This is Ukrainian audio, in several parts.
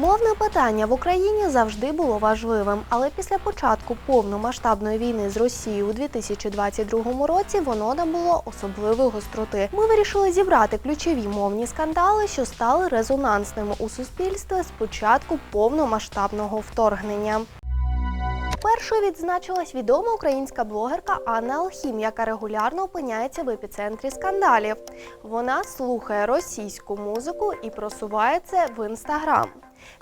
Мовне питання в Україні завжди було важливим, але після початку повномасштабної війни з Росією у 2022 році воно набуло особливої гостроти. Ми вирішили зібрати ключові мовні скандали, що стали резонансними у суспільстві з початку повномасштабного вторгнення. Першою відзначилась відома українська блогерка Анна Алхім, яка регулярно опиняється в епіцентрі скандалів. Вона слухає російську музику і просуває це в інстаграм.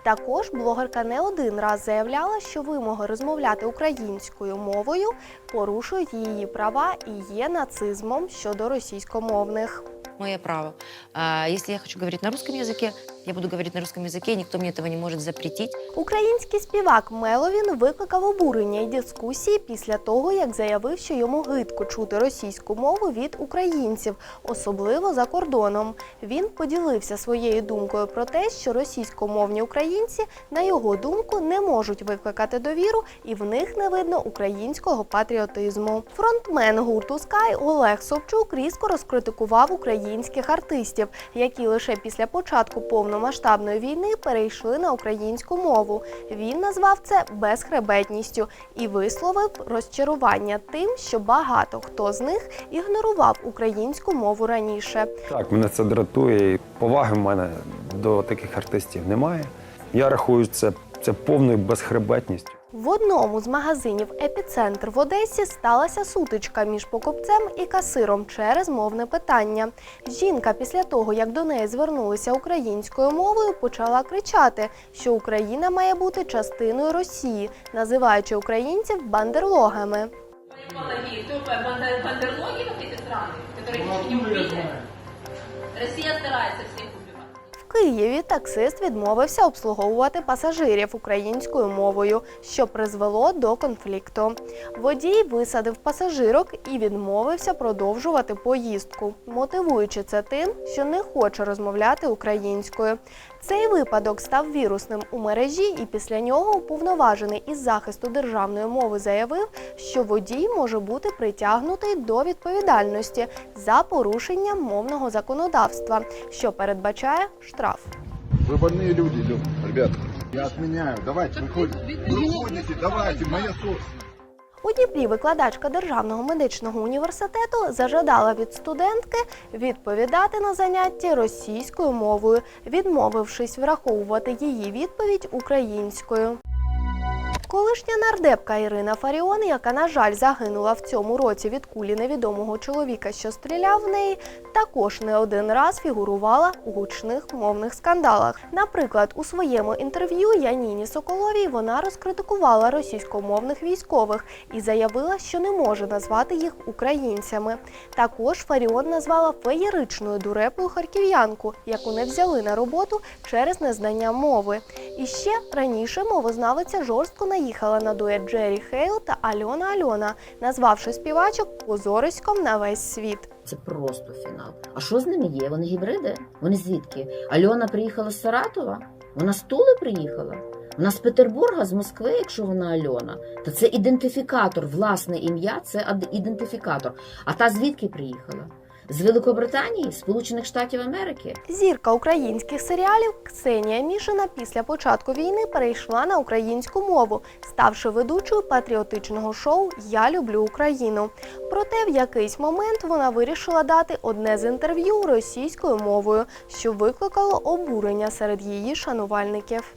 Також блогерка не один раз заявляла, що вимоги розмовляти українською мовою порушують її права і є нацизмом щодо російськомовних Мое право. А, Если я хочу говорить на русском языке, я буду говорить на русском языке, и никто мне этого не может запретить. Український співак Меловін викликав обурення і дискусії після того, як заявив, що йому гидко чути російську мову від українців, особливо за кордоном. Він поділився своєю думкою про те, що російськомовні українці, на його думку, не можуть викликати довіру, і в них не видно українського патріотизму. Фронтмен гурту Скай Олег Собчук різко розкритикував українських артистів, які лише після початку повномасштабної війни перейшли на українську мову. Він назвав це безхребетністю і висловив розчарування тим, що багато хто з них ігнорував українську мову раніше. Так, мене це дратує. Поваги в мене до таких артистів немає. Я рахую це, це повною безхребетністю. В одному з магазинів Епіцентр в Одесі сталася сутичка між покупцем і касиром через мовне питання. Жінка після того, як до неї звернулися українською мовою, почала кричати, що Україна має бути частиною Росії, називаючи українців бандерлогами. Молодые, кто бандер- бандерлоги вот эти страны, которые ничего не убили. Россия старается всех убивать. В Києві таксист відмовився обслуговувати пасажирів українською мовою, що призвело до конфлікту. Водій висадив пасажирок і відмовився продовжувати поїздку, мотивуючи це тим, що не хоче розмовляти українською. Цей випадок став вірусним у мережі, і після нього уповноважений із захисту державної мови заявив, що водій може бути притягнутий до відповідальності за порушення мовного законодавства, що передбачає штраф Вы больные люди, Лёв, ребят. Я отменяю. Давайте, выходите. Выходите, давайте, моя собственность. У Дніпрі викладачка Державного медичного університету зажадала від студентки відповідати на занятті російською мовою, відмовившись враховувати її відповідь українською. Колишня нардепка Ірина Фаріон, яка, на жаль, загинула в цьому році від кулі невідомого чоловіка, що стріляв в неї, також не один раз фігурувала у гучних мовних скандалах. Наприклад, у своєму інтерв'ю Яніні Соколовій вона розкритикувала російськомовних військових і заявила, що не може назвати їх українцями. Також Фаріон назвала феєричною дурепою харків'янку, яку не взяли на роботу через незнання мови. І ще раніше мовознавиця жорстко наїхала на дует Джері Хейл та Альона Альона, назвавши співачок позориськом на весь світ. Це просто фінал. А що з ними є? Вони гібриди? Вони звідки? Альона приїхала з Саратова? Вона з Тули приїхала? Вона з Петербурга, з Москви, якщо вона Альона, то це ідентифікатор, власне ім'я це ідентифікатор. А та звідки приїхала? З Великобританії, Сполучених Штатів Америки? Зірка українських серіалів Ксенія Мішина після початку війни перейшла на українську мову, ставши ведучою патріотичного шоу Я люблю Україну. Проте в якийсь момент вона вирішила дати одне з інтерв'ю російською мовою, що викликало обурення серед її шанувальників.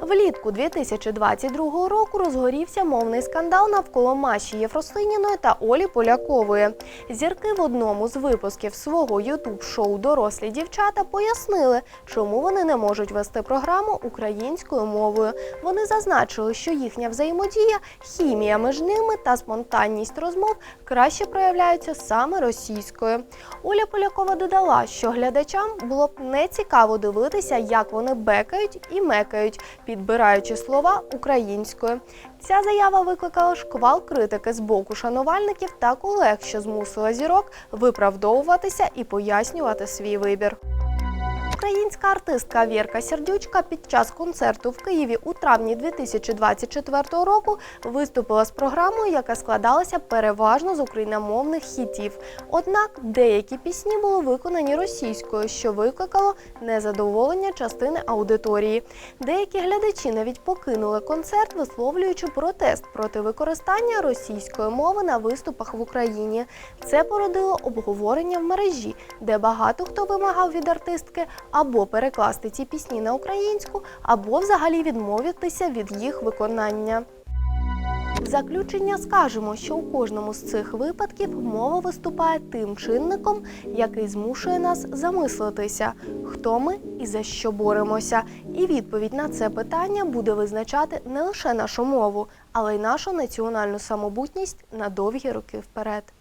Влітку 2022 року розгорівся мовний скандал навколо Маші Єфросиніної та Олі Полякової. Зірки в одному з випусків свого ютуб-шоу Дорослі дівчата пояснили, чому вони не можуть вести програму українською мовою. Вони зазначили, що їхня взаємодія, хімія між ними та спонтанність розмов краще проявляються саме російською. Оля Полякова додала, що глядачам було б не цікаво дивитися, як вони бекають і мекають, підбираючи слова українською. Ця заява викликала шквал критики з боку шанувальників та колег, що змусила зірок виправдовуватися і пояснювати свій вибір. Українська артистка Вірка Сердючка під час концерту в Києві у травні 2024 року виступила з програмою, яка складалася переважно з україномовних хітів. Однак деякі пісні були виконані російською, що викликало незадоволення частини аудиторії. Деякі глядачі навіть покинули концерт, висловлюючи протест проти використання російської мови на виступах в Україні. Це породило обговорення в мережі, де багато хто вимагав від артистки або перекласти ці пісні на українську, або взагалі відмовитися від їх виконання. Заключення скажемо, що у кожному з цих випадків мова виступає тим чинником, який змушує нас замислитися, хто ми і за що боремося. І відповідь на це питання буде визначати не лише нашу мову, але й нашу національну самобутність на довгі роки вперед.